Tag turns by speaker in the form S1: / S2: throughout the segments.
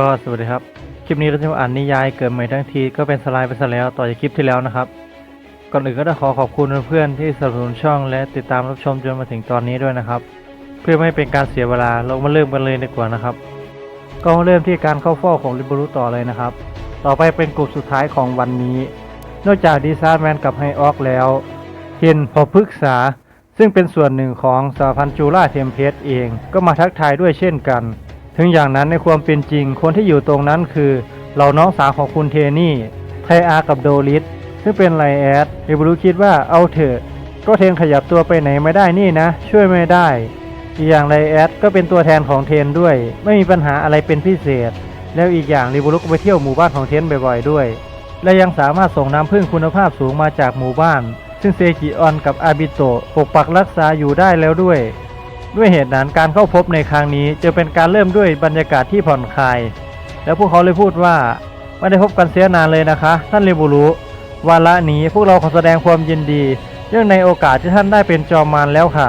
S1: ก็สวัสดีครับ คลิปนี้เราจะมาอ่านนิยายเกิดใหม่ทั้งทีก็เป็นสไลด์ไปซะแล้วต่อจากคลิปที่แล้วนะครับ ก่อนอื่นก็ต้องขอขอบคุณเพื่อนๆที่สนับสนุนช่องและติดตามรับชมจนมาถึงตอนนี้ด้วยนะครับ เพื่อไม่ให้เป็นการเสียเวลาเรามาเริ่มกันเลยดีกว่านะครับ ก็มาเริ่มที่การเข้าเฝ้าของริบรุต่อเลยนะครับ ต่อไปเป็นกลุ่มสุดท้ายของวันนี้ นอกจากดีซาร์แมนกับไฮออกแล้วเฮนพอพึกษา ซึ่งเป็นส่วนหนึ่งของสหพันธ์จูราเทมเพสเอง ก็มาทักทายด้วยเช่นกัน ถึงอย่างนั้นในความเป็นจริงคนที่อยู่ตรงนั้นคือเหล่าน้องสาวของคุณเทนี่ไทอากับโดลิสซึ่งเป็นไลแอดเรบรูคิดว่าเอาเถอะ ก็เทนขยับตัวไปไหนไม่ได้นี่นะ ช่วยไม่ได้ อีกอย่างไลแอดก็เป็นตัวแทนของเทนด้วย ไม่มีปัญหาอะไรเป็นพิเศษ แล้วอีกอย่างริบุรุก็ไปเที่ยวหมู่บ้านของเทนบ่อยๆด้วย และยังสามารถส่งน้ำพึ่งคุณภาพสูงมาจากหมู่บ้าน ซึ่งเซกิออนกับอาบิโตะปกปักรักษาอยู่ได้แล้วด้วย ด้วยเหตุนั้นการเข้าพบในครั้งนี้จะเป็นการเริ่มด้วยบรรยากาศที่ผ่อนคลาย แล้วพวกเขาเลยพูดว่าไม่ได้พบกันเสียนานเลยนะคะ ท่านเรบูรุวาระนี้พวกเราขอแสดงความยินดี เรื่องในโอกาสที่ท่านได้เป็นจอมมารแล้วค่ะ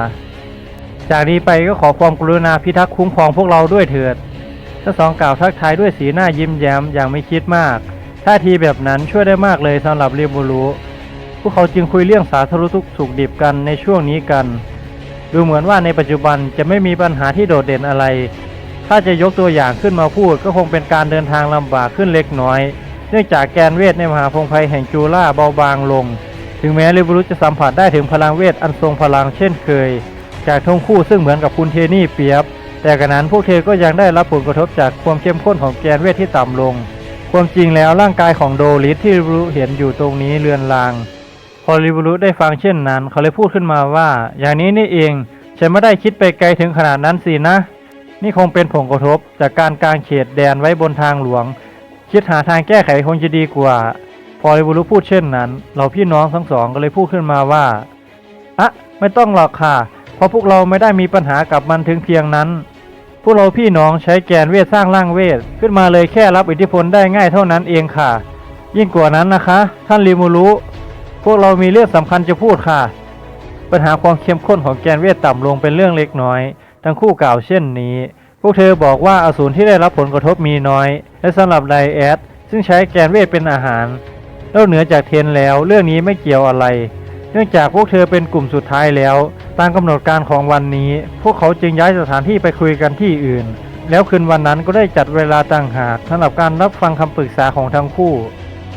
S1: จากนี้ไปก็ขอความกรุณาพิทักษ์คุ้มครองพวกเราด้วยเถิดทั้งสองกล่าวทักทายด้วยสีหน้ายิ้มแย้มอย่างไม่คิดมากท่าทีแบบนั้นช่วยได้มากเลยสำหรับเรบูรุพวกเขาจึงคุยเรื่องสาธารณสุขดิบกันในช่วงนี้กัน ดูเหมือนว่าในปัจจุบันจะไม่มีปัญหาที่โดดเด่นอะไร ถ้าจะยกตัวอย่างขึ้นมาพูดก็คงเป็นการเดินทางลำบากขึ้นเล็กน้อย เนื่องจากแกนเวทในมหาพงไพแห่งจูล่าเบาบางลง ถึงแม้ลิบรุจะสัมผัสได้ถึงพลังเวทอันทรงพลังเช่นเคย จากทงคู่ซึ่งเหมือนกับคุณเทนี่เปียบ แต่กระนั้นพวกเธอก็ยังได้รับผลกระทบจากความเข้มข้นของแกนเวทที่ต่ำลง ความจริงแล้วร่างกายของโดลิสที่ลิบรุเห็นอยู่ตรงนี้เลือนลาง พอลิบรุได้ฟังเช่นนั้น เขาเลยพูดขึ้นมาว่า อย่างนี้นี่เองฉันไม่ได้คิดไปไกลถึงขนาดนั้นสินะ นี่คงเป็นผลกระทบจากการกางเขตแดนไว้บนทางหลวง คิดหาทางแก้ไขคงจะดีกว่า พอลิบุรุพูดเช่นนั้นเราพี่น้องทั้งสองก็เลยพูดขึ้นมาว่าอะไม่ต้องหรอกค่ะ เพราะพวกเราไม่ได้มีปัญหากับมันถึงเพียงนั้นพวกเราพี่น้องใช้แกนเวทสร้างร่างเวทขึ้นมาเลยแค่รับอิทธิพลได้ง่ายเท่านั้นเองค่ะ ยิ่งกว่านั้นนะคะ ท่านริมูรุ พวกเรามีเรื่องสำคัญจะพูดค่ะ ปัญหาความเข้มข้นของแกนเวทต่ำลงเป็นเรื่องเล็กน้อย ทั้งคู่กล่าวเช่นนี้ พวกเธอบอกว่าอสูรที่ได้รับผลกระทบมีน้อย และสำหรับไดแอดซึ่งใช้แกนเวทเป็นอาหารนอกเหนือจากเทนแล้ว เรื่องนี้ไม่เกี่ยวอะไร เนื่องจากพวกเธอเป็นกลุ่มสุดท้ายแล้ว ตามกำหนดการของวันนี้ พวกเขาจึงย้ายสถานที่ไปคุยกันที่อื่น แล้วคืนวันนั้นก็ได้จัดเวลาต่างหากสำหรับการรับฟังคำปรึกษาของทั้งคู่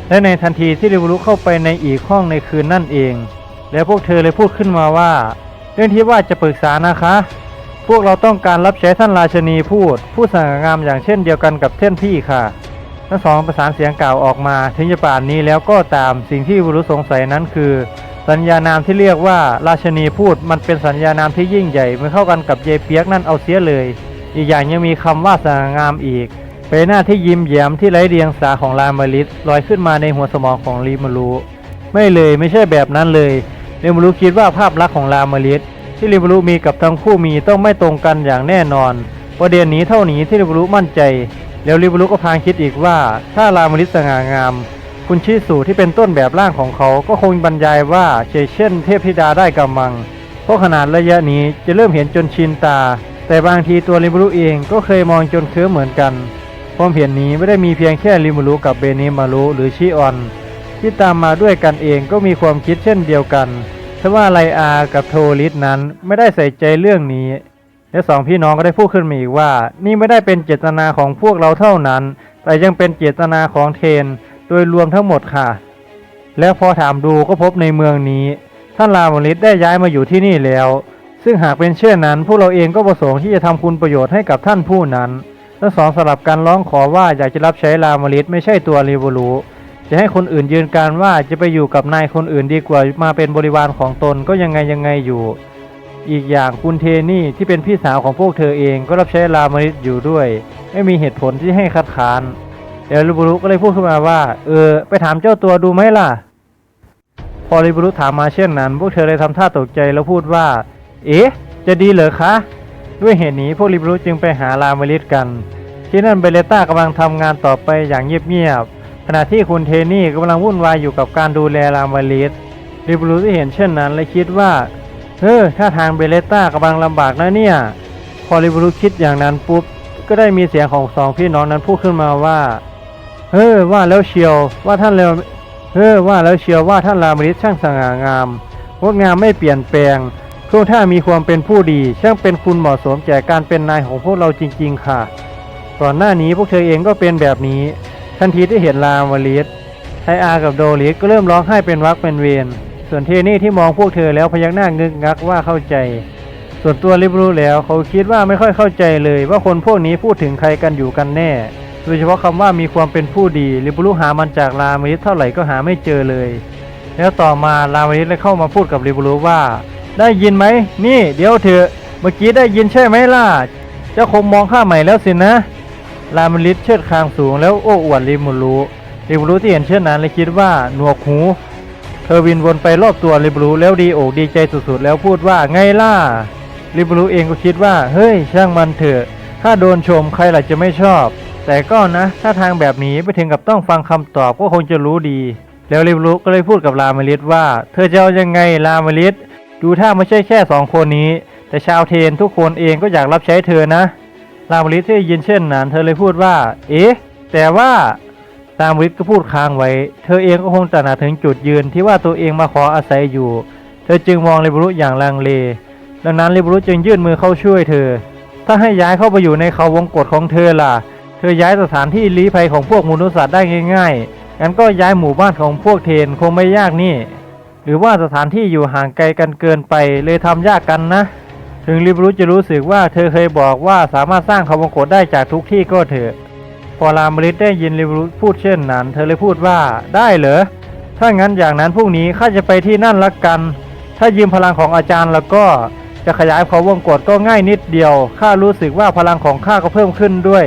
S1: และในทันทีที่ริวรุเข้าไปในอีกห้องในคืนนั่นเอง แล้วพวกเธอเลยพูดขึ้นมาว่า เรื่องที่ว่าจะปรึกษานะคะ พวกเราต้องการรับใช้ท่านราชนีพูด ผู้สง่างามอย่างเช่นเดียวกันกับเท่นพี่ค่ะ ทั้งสองประสานเสียงกล่าวออกมา ถึงจะป่านนี้แล้วก็ตามสิ่งที่วรุสงสัยนั้นคือ สัญญานามที่เรียกว่าราชนีพูดมันเป็นสัญญานามที่ยิ่งใหญ่ไม่เข้ากันกับเยเปียกนั่นเอาเสียเลย อีกอย่างยังมีคำว่าสง่างามอีก เป็นหน้าที่ยิ้มแย้มที่ไร้เดียงสาของลามาริสลอยขึ้นมาในหัวสมองของลีมารูไม่เลยไม่ใช่แบบนั้นเลยลีมารูคิดว่าภาพลักษณ์ของลามาริสที่ลีมารูมีกับทั้งคู่มีต้องไม่ตรงกันอย่างแน่นอนประเด็นนี้เท่านี้ที่ลีมารูมั่นใจ แล้วลีมารูก็พางคิดอีกว่า ถ้าลามาริสสง่างาม คุณชิสูที่เป็นต้นแบบร่างของเขาก็คงบรรยายว่าเชเช่น เทพธิดาได้กำมัง เพราะขนาดระยะนี้จะเริ่มเห็นจนชินตา แต่บางทีตัวลิมารุเองก็เคยมองจนเคื้อเหมือนกัน ความเห็นนี้ไม่ได้มีเพียงแค่ริมูรุกับเบนิมารุหรือชิออน ที่ตามมาด้วยกันเองก็มีความคิดเช่นเดียวกันแต่ว่าไลอากับโทลิสนั้นไม่ได้ใส่ใจเรื่องนี้ และสองพี่น้องก็ได้พูดขึ้นมาอีกว่า นี่ไม่ได้เป็นเจตนาของพวกเราเท่านั้น แต่ยังเป็นเจตนาของเทน โดยรวมทั้งหมดค่ะ แล้วพอถามดูก็พบในเมืองนี้ ท่านรามลิสได้ย้ายมาอยู่ที่นี่แล้ว ซึ่งหากเป็นเช่นนั้น พวกเราเองก็ประสงค์ที่จะทำคุณประโยชน์ให้กับท่านผู้นั้น ทั้งสองสลับกันร้องขอว่าอยากจะรับใช้รามลิสไม่ใช่ตัวรีวลูจะให้คนอื่นยืนการว่าจะไปอยู่กับนายคนอื่นดีกว่ามาเป็นบริวารของตนก็ยังไงยังไงอยู่ อีกอย่างคุณเทนี่ที่เป็นพี่สาวของพวกเธอเองก็รับใช้รามลิสอยู่ด้วย ไม่มีเหตุผลที่ให้คัดค้านเดี๋ยวริบุรุก็เลยพูดขึ้นมาว่า เออ ไปถามเจ้าตัวดูไหมล่ะ พอริบุรุถามมาเช่นนั้น พวกเธอเลยทำท่าตกใจแล้วพูดว่า เอ๊ะ จะดีเหรอคะ ด้วยเหตุนี้พวกริบรุจึงไปหารามลิสกัน ที่นั่นเบเลต้ากำลังทำงานต่อไปอย่างเงียบๆขณะที่คุณเทนี่กำลังวุ่นวายอยู่กับการดูแลรามลิสริบรุที่เห็นเช่นนั้นเลยคิดว่าเออถ้าทางเบเลต้ากำลังลำบากนะเนี่ย พอริบรุคิดอย่างนั้นปุ๊บก็ได้มีเสียงของสองพี่น้องนั้นพูดขึ้นมาว่าเฮ้อว่าแล้วเชียวว่าท่านเลวเฮ้อว่าแล้วเชียวว่าท่านรามฤทธิ์ช่างสง่างามงดงามไม่เปลี่ยนแปลง ท่วงท่านมีความเป็นผู้ดีช่างเป็นคุณเหมาะสมแก่การเป็นนายของพวกเราจริง ๆ ค่ะ ก่อนหน้านี้พวกเธอเองก็เป็นแบบนี้ ทันทีที่เห็นรามฤทธิ์ไทอากับโดริสก็เริ่มร้องไห้เป็นวักเป็นเวรส่วนเทนี่ที่มองพวกเธอแล้วพยักหน้างึกงักว่าเข้าใจ ส่วนตัวลิบรู้แล้วเขาคิดว่าไม่ค่อยเข้าใจเลยว่าคนพวกนี้พูดถึงใครกันอยู่กันแน่ โดยเฉพาะคำว่ามีความเป็นผู้ดีลิบรู้หามันจากรามริสเท่าไหร่ก็หาไม่เจอเลย แล้วต่อมารามริสเลยเข้ามาพูดกับลิบรู้ว่า ได้ยินไหม นี่เดี๋ยวเถอะเมื่อกี้ได้ยินใช่ไหมล่ะ เจ้าคงมองข้าใหม่แล้วสินะรามริสเชิดคางสูงแล้วโอ้อวดลิมูรู้ลิมูรูที่เห็นเช่นนั้นเลยคิดว่าหนวกหู เธอวินวนไปรอบตัวลิบรูแล้วดีอกดีใจสุดๆ แล้วพูดว่าไงล่ะลิบรูเองก็คิดว่า เฮ้ย ช่างมันเถอะ ถ้าโดนชมใครล่ะจะไม่ชอบ แต่ก็นะ ถ้าทางแบบนี้ไปถึงกับต้องฟังคำตอบก็คงจะรู้ดี แล้วลิบรูก็เลยพูดกับรามลิสว่า เธอจะเอายังไงรามลิส ดูถ้าไม่ใช่แค่สองคนนี้ แต่ชาวเทนทุกคนเองก็อยากรับใช้เธอนะรามลิทได้ยินเช่นนั้น เธอเลยพูดว่า เอ๊ะ แต่ว่าตามฤทธิ์ก็พูดค้างไว้ เธอเองก็คงตระหนักถึงจุดยืนที่ว่าตัวเองมาขออาศัยอยู่ เธอจึงมองลิบรุอย่างลังเล ดังนั้นลิบรุจึงยื่นมือเข้าช่วยเธอ ถ้าให้ย้ายเข้าไปอยู่ในเขาวงกฏของเธอล่ะ เธอย้ายสถานที่ลี้ภัยของพวกมนุษย์สัตว์ได้ง่ายๆงั้นก็ย้ายหมู่บ้านของพวกเทนคงไม่ยากนี่ หรือว่าสถานที่อยู่ห่างไกลกันเกินไปเลยทำยากกันนะ ถึงลิบรุจะรู้สึกว่าเธอเคยบอกว่าสามารถสร้างเขาวงกฏได้จากทุกที่ก็เถอะ พอรามริสได้ยินลิบรุพูดเช่นนั้น เธอเลยพูดว่าได้เหรอ ถ้างั้นอย่างนั้นพรุ่งนี้ข้าจะไปที่นั่นละกัน ถ้ายืมพลังของอาจารย์แล้วก็จะขยายเขาวงกฏก็ง่ายนิดเดียว ข้ารู้สึกว่าพลังของข้าก็เพิ่มขึ้นด้วย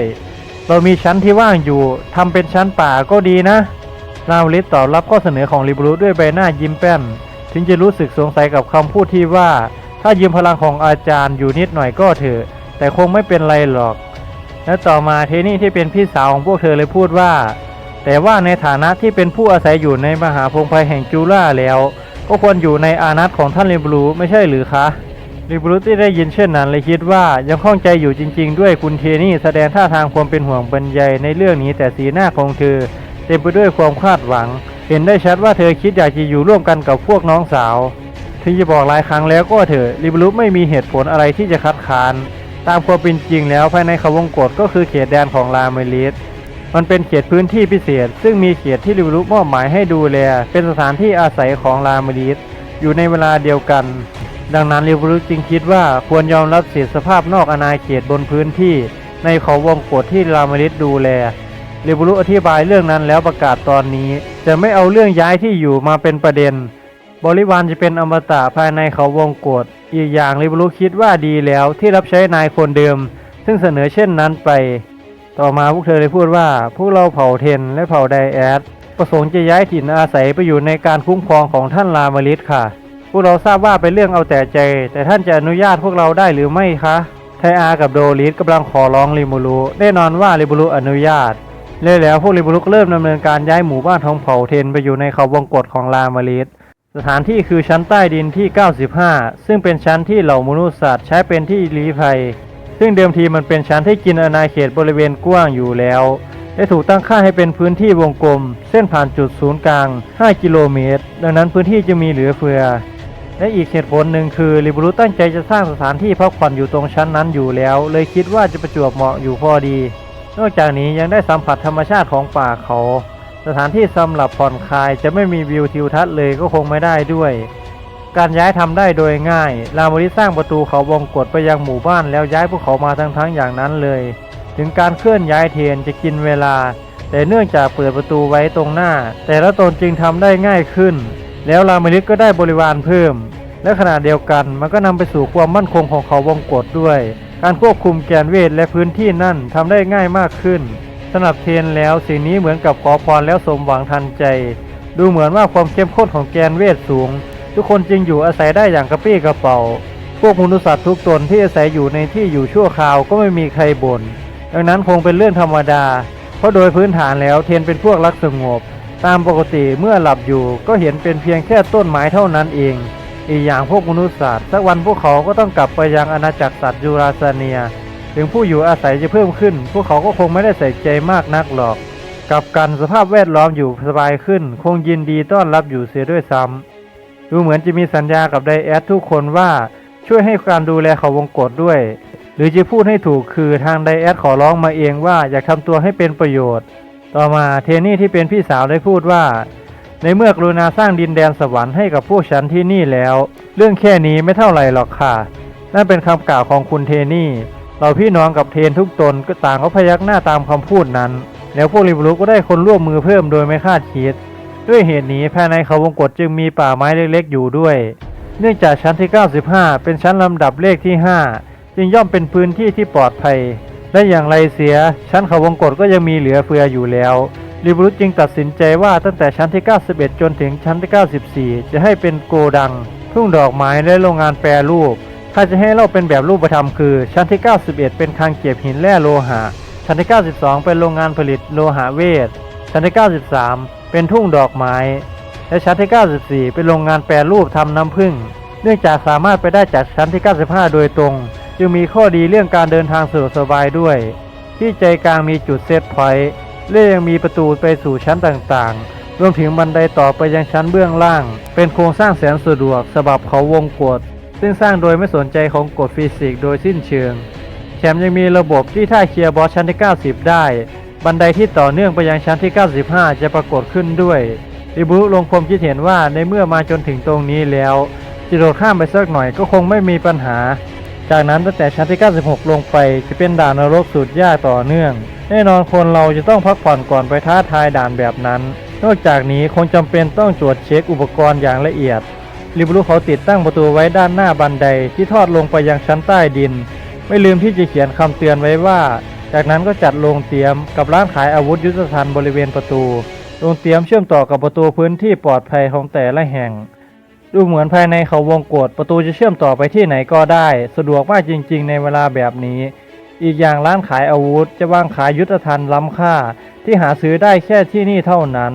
S1: เรามีชั้นที่ว่างอยู่ทำเป็นชั้นป่าก็ดีนะ รามริสตอบรับข้อเสนอของลิบรุด้วยใบหน้ายิ้มแป้น ถึงจะรู้สึกสงสัยกับคำพูดที่ว่า ถ้ายืมพลังของอาจารย์อยู่นิดหน่อยก็เถอะ แต่คงไม่เป็นไรหรอก และต่อมาเทนี่ที่เป็นพี่สาวของพวกเธอเลยพูดว่า แต่ว่าในฐานะที่เป็นผู้อาศัยอยู่ในมหาพงศ์ภัยแห่งจูล่าแล้ว ก็ควรอยู่ในอานัตของท่านลิบรูไม่ใช่หรือคะลิบรูที่ได้ยินเช่นนั้นเลยคิดว่ายังข้องใจอยู่จริง ๆ ด้วยคุณเทนี่แสดงท่าทางความเป็นห่วงบรรยายในเรื่องนี้แต่สีหน้าของเธอ เต็มไปด้วยความคาดหวัง เห็นได้ชัดว่าเธอคิดอยากจะอยู่ร่วมกันกับพวกน้องสาว ถึงจะบอกหลายครั้งแล้วก็เถอะลิบรุไม่มีเหตุผลอะไรที่จะคัดค้าน ตามความเป็นจริงแล้วภายในเขาวงกฏก็คือเขตแดนของลาเมลิสมันเป็นเขตพื้นที่พิเศษ ซึ่งมีเขตที่ลิบรุมอบหมายให้ดูแล เป็นสถานที่อาศัยของลาเมลิสอยู่ในเวลาเดียวกัน ดังนั้นลิบรุจึงคิดว่าควรยอมรับเสียสภาพนอกอาณาเขตบนพื้นที่ ในเขาวงกฏที่ลาเมลิสดูแล ลิบรุอธิบายเรื่องนั้นแล้วประกาศตอนนี้ จะไม่เอาเรื่องย้ายที่อยู่มาเป็นประเด็น บริวารจะเป็นอมตะภายในเขาวงกฏอีกอย่างลิบรุคิดว่าดีแล้วที่รับใช้นายคนเดิม ซึ่งเสนอเช่นนั้นไป ต่อมาพวกเธอได้พูดว่า พวกเราเผ่าเทนและเผ่าไดแอดประสงค์จะย้ายถิ่นอาศัยไปอยู่ในการคุ้มครองของท่านลามาริสค่ะ พวกเราทราบว่าเป็นเรื่องเอาแต่ใจ แต่ท่านจะอนุญาตพวกเราได้หรือไม่คะไทอากับโดริสกำลังขอร้องลิมูรุแน่นอนว่าลิมูรุอนุญาต เลยแล้วพวกลิมูรุกเริ่มดำเนินการย้ายหมู่บ้านของเผ่าเทนไปอยู่ในเขาวงกฏของลามาริสสถานที่คือชั้นใต้ดินที่ 95 ซึ่งเป็นชั้นที่เหล่ามนุษย์สัตว์ใช้เป็นที่ลี้ภัย ซึ่งเดิมทีมันเป็นชั้นที่กินอาณาเขตบริเวณกว้างอยู่แล้ว ได้ถูกตั้งค่าให้เป็นพื้นที่วงกลม เส้นผ่านจุดศูนย์กลาง 5 กิโลเมตร ดังนั้นพื้นที่จะมีเหลือเฟือ และอีกเหตุผลหนึ่งคือลิบรุตั้งใจจะสร้างสถานที่พักผ่อนอยู่ตรงชั้นนั้นอยู่แล้ว เลยคิดว่าจะประจวบเหมาะอยู่พอดี นอกจากนี้ยังได้สัมผัสธรรมชาติของป่าเขา สถานที่สำหรับผ่อนคลายจะไม่มีวิวทิวทัศน์เลยก็คงไม่ได้ด้วย การย้ายทำได้โดยง่าย รามริสร้างประตูเขาวงกฏไปยังหมู่บ้านแล้วย้ายพวกเขามาทั้งทั้งๆอย่างนั้นเลย ถึงการเคลื่อนย้ายเทียนจะกินเวลา แต่เนื่องจากเปิดประตูไว้ตรงหน้า แต่ละตนจึงทำได้ง่ายขึ้น แล้วรามริสก็ได้บริวารเพิ่ม และขณะเดียวกันมันก็นำไปสู่ความมั่นคงของเขาวงกฏด้วย การควบคุมแกนเวทและพื้นที่นั่นทำได้ง่ายมากขึ้นสำหรับเทนแล้วสิ่งนี้เหมือนกับขอพรแล้วสมหวังทันใจ ดูเหมือนว่าความเข้มข้นของแกนเวทสูง ทุกคนจึงอยู่อาศัยได้อย่างกระปี้กระเป๋า พวกมนุษย์สัตว์ทุกตนที่อาศัยอยู่ในที่อยู่ชั่วคราวก็ไม่มีใครบน่นดังนั้นคงเป็นเรื่องธรรมดา เพราะโดยพื้นฐานแล้วเทนเป็นพวกรักสงบ ตามปกติเมื่อหลับอยู่ก็เห็นเป็นเพียงแค่ต้นไม้เท่านั้นเอง อีกอย่างพวกมนุษย์สัตว์สักวันพวกเขาก็ต้องกลับไปยังอาณาจักรสัตว์ยูราซาเนีย ถึงผู้อยู่อาศัยจะเพิ่มขึ้น พวกเขาก็คงไม่ได้ใส่ใจมากนักหรอกกลับกันสภาพแวดล้อมอยู่สบายขึ้น คงยินดีต้อนรับอยู่เสียด้วยซ้ำดูเหมือนจะมีสัญญากับไดแอดทุกคนว่าช่วยให้การดูแลเขาวงกฏด้วย หรือจะพูดให้ถูกคือทางไดแอดขอร้องมาเองว่าอยากทำตัวให้เป็นประโยชน์ ต่อมาเทนี่ที่เป็นพี่สาวได้พูดว่า ในเมื่อกรุณาสร้างดินแดนสวรรค์ให้กับพวกฉันที่นี่แล้ว เรื่องแค่นี้ไม่เท่าไหร่หรอกค่ะ นั่นเป็นคำกล่าวของคุณเทนี่ เราพี่น้องกับเทนทุกตนก็ต่างก็พยักหน้าตามคำพูดนั้น แล้วพวกริบลุก็ได้คนร่วมมือเพิ่มโดยไม่คาดคิด ด้วยเหตุนี้ภายในเขาวงกฏจึงมีป่าไม้เล็กๆอยู่ด้วย เนื่องจากชั้นที่ 95 เป็นชั้นลำดับเลขที่ 5 จึงย่อมเป็นพื้นที่ที่ปลอดภัยและอย่างไรเสียชั้นเขาวงกฏก็ยังมีเหลือเฟืออยู่แล้ว ริบลุจึงตัดสินใจว่าตั้งแต่ชั้นที่ 91 จนถึงชั้นที่ 94 จะให้เป็นโกดัง ทุ่งดอกไม้และโรงงานแปรรูป ถ้าจะให้เราเป็นแบบรูปธรรมคือ ชั้นที่ 91 เป็นคลังเก็บหินแร่โลหะ ชั้นที่ 92 เป็นโรงงานผลิตโลหะเวท ชั้นที่ 93 เป็นทุ่งดอกไม้ และชั้นที่ 94 เป็นโรงงานแปรรูปทำน้ำผึ้ง เนื่องจากสามารถไปได้จากชั้นที่ 95 โดยตรง จึงมีข้อดีเรื่องการเดินทางสะดวกสบายด้วย ที่ใจกลางมีจุดเซตพอยต์ และยังมีประตูไปสู่ชั้นต่างๆ รวมถึงบันไดต่อไปยังชั้นเบื้องล่าง เป็นโครงสร้างแสนสะดวกสำหรับเขาวงกฏซึ่งสร้างโดยไม่สนใจของกฎฟิสิกส์โดยสิ้นเชิง แถมยังมีระบบที่ถ้าเคลียร์บอสชั้นที่ 90 ได้ บันไดที่ต่อเนื่องไปยังชั้นที่ 95 จะปรากฏขึ้นด้วยริบุลงความคิดเห็นว่าในเมื่อมาจนถึงตรงนี้แล้วจะโดดข้ามไปสักหน่อยก็คงไม่มีปัญหา จากนั้นตั้งแต่ชั้นที่ 96 ลงไปจะเป็นด่านนรกสุดยากต่อเนื่อง แน่นอนคนเราจะต้องพักผ่อนก่อนไปท้าทายด่านแบบนั้น นอกจากนี้คงจำเป็นต้องตรวจเช็คอุปกรณ์อย่างละเอียดริบรุเขาติดตั้งประตูไว้ด้านหน้าบันไดที่ทอดลงไปยังชั้นใต้ดิน ไม่ลืมที่จะเขียนคำเตือนไว้ว่า จากนั้นก็จัดโรงเตรียมกับร้านขายอาวุธยุทธภัณฑ์บริเวณประตูโรงเตรียมเชื่อมต่อกับประตูพื้นที่ปลอดภัยของแต่ละแห่ง ดูเหมือนภายในเขาวงกฏประตูจะเชื่อมต่อไปที่ไหนก็ได้ สะดวกมากจริง ๆ ในเวลาแบบนี้ อีกอย่างร้านขายอาวุธจะวางขายยุทธภัณฑ์ล้ำค่าที่หาซื้อได้แค่ที่นี่เท่านั้น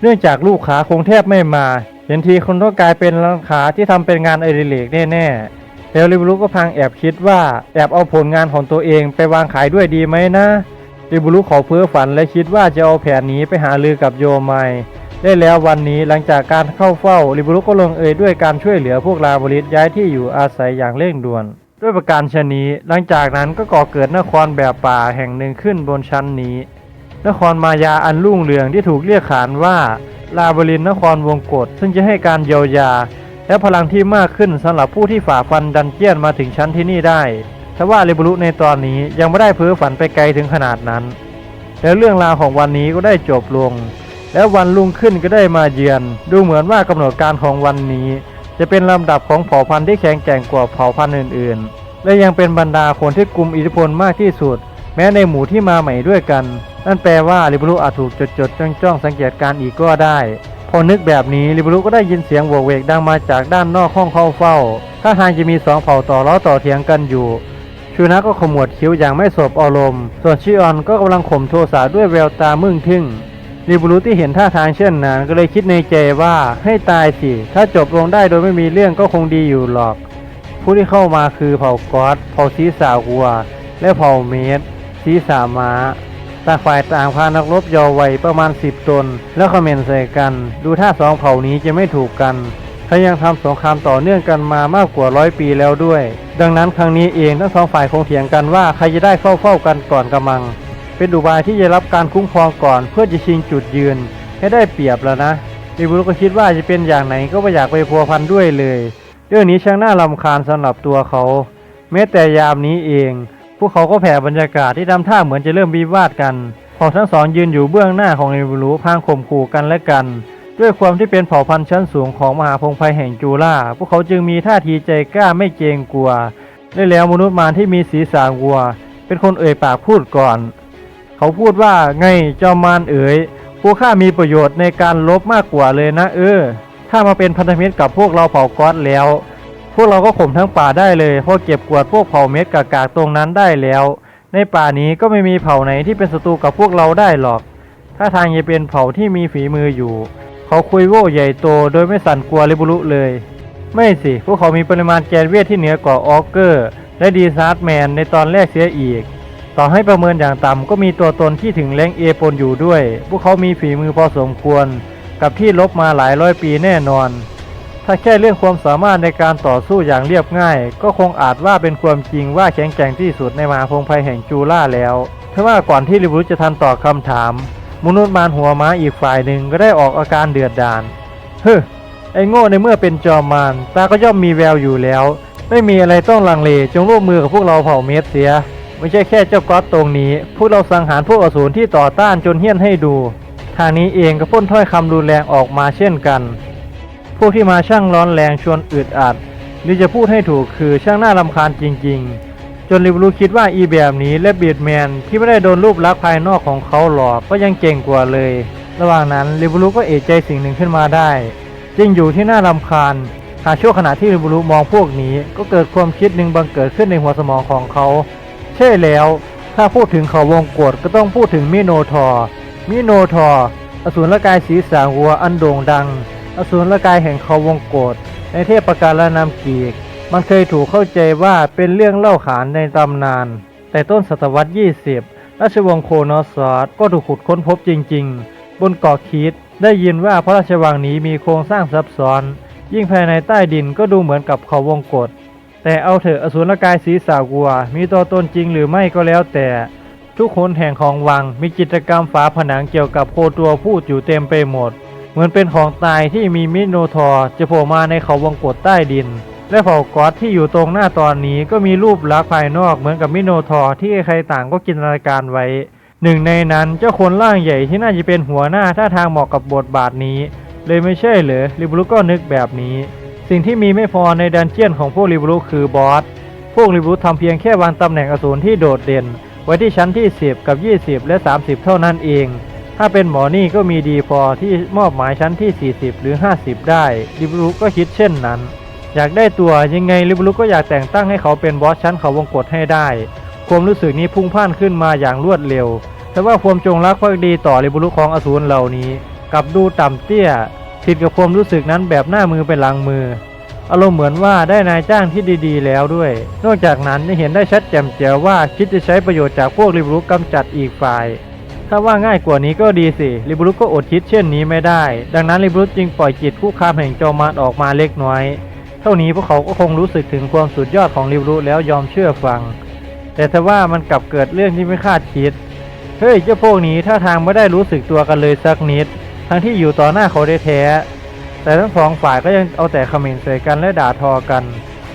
S1: เนื่องจากลูกค้าคงแทบไม่มา เห็นทีคนต้องกลายเป็นร้านค้าที่ทำเป็นงานอดิเรกแน่ๆแล้วริบลุก็พังแอบคิดว่าแอบเอาผลงานของตัวเองไปวางขายด้วยดีไหมนะริบลุขอเพ้อฝันและคิดว่าจะเอาแผนนี้ไปหาลือกับโยไมได้แล้ววันนี้หลังจากการเข้าเฝ้าริบลุก็ลงเอยด้วยการช่วยเหลือพวกลาบริสย้ายที่อยู่อาศัยอย่างเร่งด่วน ด้วยประการชนนี้ หลังจากนั้นก็ก่อเกิดนครแบบป่าแห่งหนึ่งขึ้นบนชั้นนี้ นครมายาอันรุ่งเรืองที่ถูกเรียกขานว่าลาบรินนครวงกฏซึ่งจะให้การเยียวยา และพลังที่มากขึ้นสำหรับผู้ที่ฝ่าฟันดันเจียนมาถึงชั้นที่นี่ได้ทว่าเรบุรุในตอนนี้ยังไม่ได้เพ้อฝันไปไกลถึงขนาดนั้น แล้วเรื่องราวของวันนี้ก็ได้จบลง แล้ววันรุ่งขึ้นก็ได้มาเยือน ดูเหมือนว่ากำหนดการของวันนี้ จะเป็นลำดับของเผ่าพันธุ์ที่แข็งแกร่งกว่าเผ่าพันธุ์อื่น ๆ และยังเป็นบรรดาคนที่กลุ่มอิทธิพลมากที่สุด แม้ในหมู่ที่มาใหม่ด้วยกัน นั่นแปลว่าลิบรุอาจถูกจดจดจ้องจ้องสังเกตการณ์อีกก็ได้ พอนึกแบบนี้ลิบรุก็ได้ยินเสียงโวกเวกดังมาจากด้านนอกห้องเข้าเฝ้าถ้าทางจะมีสองเผ่าต่อล้อต่อเถียงกันอยู่ชูนักก็ขมวดคิ้วอย่างไม่สบอารมณ์ ส่วนชิออนก็กำลังข่มโทสะด้วยแววตามึงทึ่ง ลิบุรุที่เห็นท่าทางเช่นนั้นก็เลยคิดในใจว่าให้ตายสิ ถ้าจบลงได้โดยไม่มีเรื่องก็คงดีอยู่หรอก ผู้ที่เข้ามาคือเผ่ากอสเผ่าศีสาวัว และเผ่าเมดศีสาม้าต่างฝ่ายต่างพานักรบยาว์วัยประมาณสิบตน แล้วคอมเมนต์ใส่กัน ดูท่าสองเผ่านี้จะไม่ถูกกันถ้ายังทำสงครามต่อเนื่องกันมามากกว่าร้อยปีแล้วด้วย ดังนั้นครั้งนี้เองทั้งสองฝ่ายคงเถียงกันว่าใครจะได้เข้าเฝ้ากันก่อนกำมัง เป็นอุบายที่จะรับการคุ้มครองก่อน เพื่อจะชิงจุดยืนให้ได้เปรียบแล้วนะอิบุรุก็คิดว่าจะเป็นอย่างไหนก็ไม่อยากไปพัวพันด้วยเลย เรื่องนี้ช่างน่ารำคาญสำหรับตัวเขา แม้แต่ยามนี้เอง พวกเขาก็แผ่บรรยากาศที่ทำท่าเหมือนจะเริ่มวิวาทกันเผ่าทั้งสองยืนอยู่เบื้องหน้าของอิบุรุพางข่มขู่กันและกัน ด้วยความที่เป็นเผ่าพันธุ์ชั้นสูงของมหาพงศ์ภัยแห่งจูล่าพวกเขาจึงมีท่าทีใจกล้าไม่เกรงกลัวได้แล้วมนุษย์มารที่มีศีรษะวัว เป็นคนเอ่ยปากพูดก่อน เขาพูดว่าไงจอมมารเอ๋ยพวกข้ามีประโยชน์ในการลบมากกว่าเลยนะ เออ ถ้ามาเป็นพันธมิตรกับพวกเราเผ่าก๊อตแล้ว พวกเราก็ข่มทั้งป่าได้เลยเพราะเก็บกวาดพวกเผ่าเม็ดกากาตรงนั้นได้แล้ว ในป่านี้ก็ไม่มีเผ่าไหนที่เป็นศัตรูกับพวกเราได้หรอก ถ้าทางจะเป็นเผ่าที่มีฝีมืออยู่ เขาคุยโว่ใหญ่โตโดยไม่สั่นกลัวลิบุรุเลย ไม่สิ พวกเขามีปริมาณแกนเวทที่เหนือกว่าออกเกอร์ และดีซาร์ดแมนในตอนแรกเสียอีก ต่อให้ประเมินอย่างต่ำก็มีตัวตนที่ถึงแรงเอปนอยู่ด้วย พวกเขามีฝีมือพอสมควร กับที่ลบมาหลายร้อยปีแน่นอน ถ้าแค่เรื่องความสามารถในการต่อสู้อย่างเรียบง่าย ก็คงอาจว่าเป็นความจริงว่าแข็งแกร่งที่สุดในมหาพงภัยแห่งจูล่าแล้วทว่าก่อนที่ลิบรุจะทันตอบคำถาม มนุษย์มารหัวม้าอีกฝ่ายหนึ่งก็ได้ออกอาการเดือดดาลเฮ้อไอ้โง่ในเมื่อเป็นจอมมารตาก็ย่อมมีแววอยู่แล้ว ไม่มีอะไรต้องลังเลจงร่วมมือกับพวกเราเผ่าเมสเสีย ไม่ใช่แค่เจ้าก๊อตตรงนี้ พวกเราสังหารพวกอสูรที่ต่อต้านจนเฮี้ยนให้ดู ทางนี้เองก็พ่นถ้อยคำรุนแรงออกมาเช่นกัน พวกที่มาช่างร้อนแรงชวนอึดอัด หรือจะพูดให้ถูกคือช่างน่ารำคาญจริง ๆ จนริบลูคิดว่าอีแบบนี้และเบียดแมนที่ไม่ได้โดนรูปลักษณ์ภายนอกของเขาหลอกก็ยังเก่งกว่าเลย ระหว่างนั้นริบลูก็เอะใจสิ่งหนึ่งขึ้นมาได้จริงอยู่ที่น่ารำคาญหากช่วงขณะที่ริบลูมองพวกนี้ ก็เกิดความคิดหนึ่งบังเกิดขึ้นในหัวสมองของเขา ใช่แล้ว ถ้าพูดถึงเขาวงกฏก็ต้องพูดถึงมิโนทอร์มิโนทอร์อสูรกายสีสางวัวอันโด่งดัง อสูรกายแห่งเขาวงกฏในเทพประการนามกีก มันเคยถูกเข้าใจว่าเป็นเรื่องเล่าขานในตำนาน แต่ต้นศตวรรษ 20 ราชวงศ์โคนอสอสก็ถูกขุดค้นพบจริง ๆ บนเกาะคีตได้ยินว่าพระราชวังนี้มีโครงสร้างซับซ้อน ยิ่งภายในใต้ดินก็ดูเหมือนกับเขาวงกฏ แต่เอาเถอะอสูรกายสีสาววัว มีตัวตนจริงหรือไม่ก็แล้วแต่ ทุกคนแห่งของวังมีกิจกรรมฝาผนังเกี่ยวกับโคตัวพูดอยู่เต็มไปหมด เหมือนเป็นของตายที่มีมิโนทอร์จะโผล่มาในเขาวงกฏใต้ดิน และเผ่ากอสที่อยู่ตรงหน้าตอนนี้ก็มีรูปลักษณ์ภายนอกเหมือนกับมิโนทอร์ที่ใครต่างก็จินตนาการไว้ หนึ่งในนั้นเจ้าคนร่างใหญ่ที่น่าจะเป็นหัวหน้าท่าทางเหมาะกับบทบาทนี้ เลยไม่ใช่เหรอริบลุก็นึกแบบนี้ สิ่งที่มีไม่พอในดันเจียนของพวกริบลุคือบอส พวกริบลุทำเพียงแค่วางตำแหน่งอสูรที่โดดเด่น ไว้ที่ชั้นที่ 10 กับ 20 และ 30 เท่านั้นเอง ถ้าเป็นหมอนี่ก็มีดีพอที่มอบหมายชั้นที่ 40 หรือ 50 ได้ริบลุก็คิดเช่นนั้น อยากได้ตัวยังไงริบลุก็อยากแต่งตั้งให้เขาเป็นบอสชั้นเขาวงกฏให้ได้ ความรู้สึกนี้พุ่งพ่านขึ้นมาอย่างรวดเร็ว แต่ว่าความจงรักภักดีต่อริบลุของอสูรเหล่านี้กับดูต่ำเตี้ย ผิดกับความรู้สึกนั้นแบบหน้ามือเป็นหลังมือ อารมณ์เหมือนว่าได้นายจ้างที่ดีๆ แล้วด้วย นอกจากนั้นยังเห็นได้ชัดแจ่มแจ๋วว่าคิดจะใช้ประโยชน์จากพวกริบลุกกำจัดอีกฝ่าย ถ้าว่าง่ายกว่านี้ก็ดีสิริบลุกก็อดคิดเช่นนี้ไม่ได้ ดังนั้นริบลุกจึงปล่อยจิตคู่คามแห่งจอมาออกมาเล็กน้อย เท่านี้พวกเขาก็คงรู้สึกถึงความสุดยอดของริบลุกแล้วยอมเชื่อฟัง แต่ถ้าว่ามันกลับเกิดเรื่องที่ไม่คาดคิดเฮ้ยเจ้าพวกนี้ท่าทางไม่ได้รู้สึกตัวกันเลยสักนิด ทั้งที่อยู่ต่อหน้าเขาได้แท้ แต่ทั้งสองฝ่ายก็ยังเอาแต่คอมเมนใส่กันและด่าทอกัน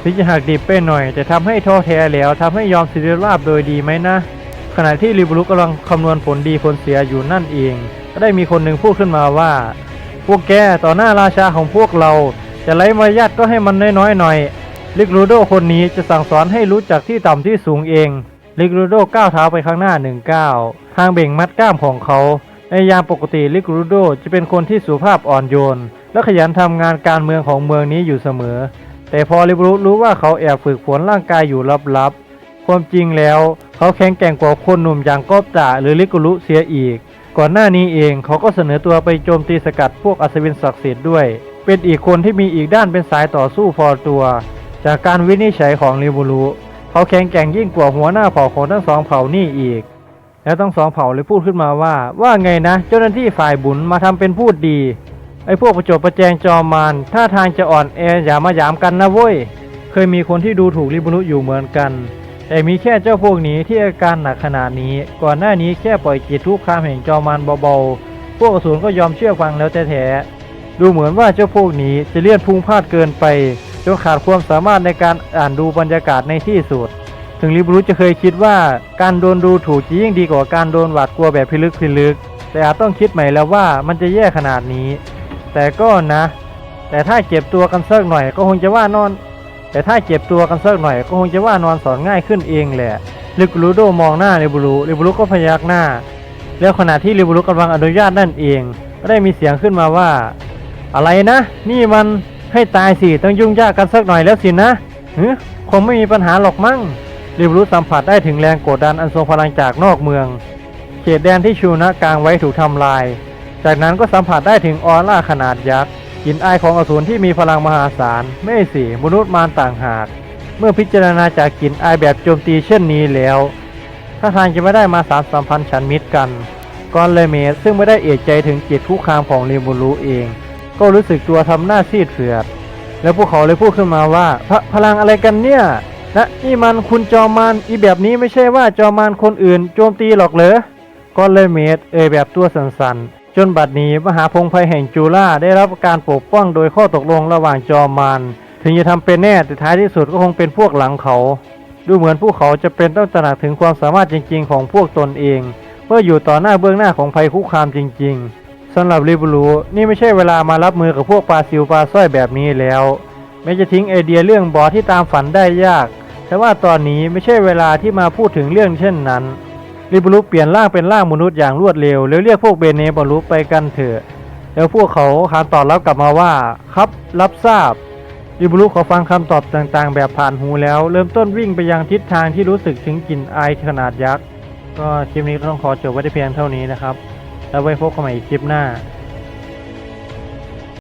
S1: ถึงจะหักดิบไปหน่อย จะทำให้ท้อแท้แล้วทำให้ยอมสิริราบโดยดีไหมนะ ขณะที่ริบลุกกำลังคำนวณผลดีผลเสียอยู่นั่นเอง ก็ได้มีคนหนึ่งพูดขึ้นมาว่า พวกแกต่อหน้าราชาของพวกเรา จะไล่มารยาทก็ให้มันน้อยๆหน่อยลิกรูโดคนนี้จะสั่งสอนให้รู้จักที่ต่ำที่สูงเองลิกรูโดก้าวเท้าไปข้างหน้าหนึ่งก้าวทางเบ่งมัดก้ามของเขา ในยามปกติลิกรูโดจะเป็นคนที่สุภาพอ่อนโยน และขยันทำงานการเมืองของเมืองนี้อยู่เสมอ แต่พอลิบรูรู้ว่าเขาแอบฝึกฝนร่างกายอยู่ลับๆ ความจริงแล้วเขาแข็งแกร่งกว่าคนหนุ่มอย่างกอบจ่าหรือลิกรุเสียอีก ก่อนหน้านี้เองเขาก็เสนอตัวไปโจมตีสกัดพวกอัศวินศักดิ์สิทธิ์ด้วย เป็นอีกคนที่มีอีกด้านเป็นสายต่อสู้พอตัว จากการวินิจฉัยของลิบุรุเขาแข็งแกร่งยิ่งกว่าหัวหน้าเผ่าของทั้งสองเผ่านี่อีก แล้วทั้งสองเผ่าเลยพูดขึ้นมาว่า ว่าไงนะ เจ้าหน้าที่ฝ่ายบุญมาทำเป็นพูดดี ไอ้พวกประจบประแจงจอมารท่าทางจะอ่อนแออย่ามาหยามกันนะเว้ย เคยมีคนที่ดูถูกลิบุรุอยู่เหมือนกัน แต่มีแค่เจ้าพวกนี้ที่อาการหนักขนาดนี้ ก่อนหน้านี้แค่ปล่อยจิตทุกคามแห่งจอมารเบาๆ พวกอสูรก็ยอมเชื่อฟังแล้วแท้ดูเหมือนว่าเจ้าพวกนี้จะเลี่ยนพุงพลาดเกินไปจนขาดความสามารถในการอ่านดูบรรยากาศในที่สุด ถึงลิบรุจะเคยคิดว่าการโดนดูถูกจะยิ่งดีกว่าการโดนหวาดกลัวแบบพิลึกพิลึก แต่อาจต้องคิดใหม่แล้วว่ามันจะแย่ขนาดนี้ แต่ก็นะ แต่ถ้าเจ็บตัวกันสักหน่อยก็คงจะว่านอน แต่ถ้าเจ็บตัวกันสักหน่อยก็คงจะว่านอนสอนง่ายขึ้นเองแหละลิบรูโดมองหน้าลิบรูลิบรูก็พยักหน้า แล้วขณะที่ลิบรูกำลังอนุญาตนั่นเอง ก็ได้มีเสียงขึ้นมาว่า อะไรนะ นี่มันให้ตายสิต้องยุ่งยากกันสักหน่อยแล้วสินะคงไม่มีปัญหาหรอกมั้ง ลิบรู้สัมผัสได้ถึงแรงกดดันอันทรงพลังจากนอกเมือง เขตแดนที่ชูนะกลางไว้ถูกทำลาย จากนั้นก็สัมผัสได้ถึงออร่าขนาดยักษ์กลิ่นอายของอสูรที่มีพลังมหาศาลไม่สิมนุษย์มารต่างหาก เมื่อพิจารณาจากกลิ่นอายแบบโจมตีเช่นนี้แล้วถ้าทางจะไม่ได้มาสารสัมพันธ์ฉันมิตรกันกอนเลเมสซึ่งไม่ได้เอะใจถึงจิตคุกคามของเรมูรูเอง ก็รู้สึกตัวทำหน้าซีดเผือด แล้วพวกเขาเลยพูดขึ้นมาว่าพพลังอะไรกันเนี่ย นะนี่มันคุณจอมานอีแบบนี้ไม่ใช่ว่าจอมานคนอื่น โจมตีหรอกเหรอก็เลยเมดเอ่ยแบบตัวสั่นๆ จนบัดนี้มหาพงษ์ภัยแห่งจูล่าได้รับการปกป้องโดยข้อตกลงระหว่างจอมารถึงจะทำเป็นแน่แต่ท้ายที่สุดก็คงเป็นพวกหลังเขา ดูเหมือนพวกเขาจะเป็นต้องตระหนักถึงความสามารถจริง ๆ ของพวกตนเองเมื่ออยู่ต่อหน้าเบื้องหน้าของภัยคุกคามจริง ๆสำหรับริบูรูนี่ไม่ใช่เวลามารับมือกับพวกปลาซิวปลาส้อยแบบนี้แล้วแม้จะทิ้งไอเดียเรื่องบอที่ตามฝันได้ยาก แต่ว่าตอนนี้ไม่ใช่เวลาที่มาพูดถึงเรื่องเช่นนั้นริบลุเปลี่ยนร่างเป็นร่างมนุษย์อย่างรวดเร็วแล้วเรียกพวกเบเนบอลุไปกันเถอะแล้วพวกเขาขานตอบรับกลับมาว่าครับรับทราบริบลุขอฟังคำตอบต่างๆ แบบผ่านหูแล้ว เริ่มต้นวิ่งไปยังทิศทางที่รู้สึกถึงกลิ่นอายขนาดยักษ์ก็คลิปนี้ก็ต้องขอจบไว้แต่เพียงเท่านี้นะครับ แล้วไว้พบกันใหม่อีกคลิปหน้า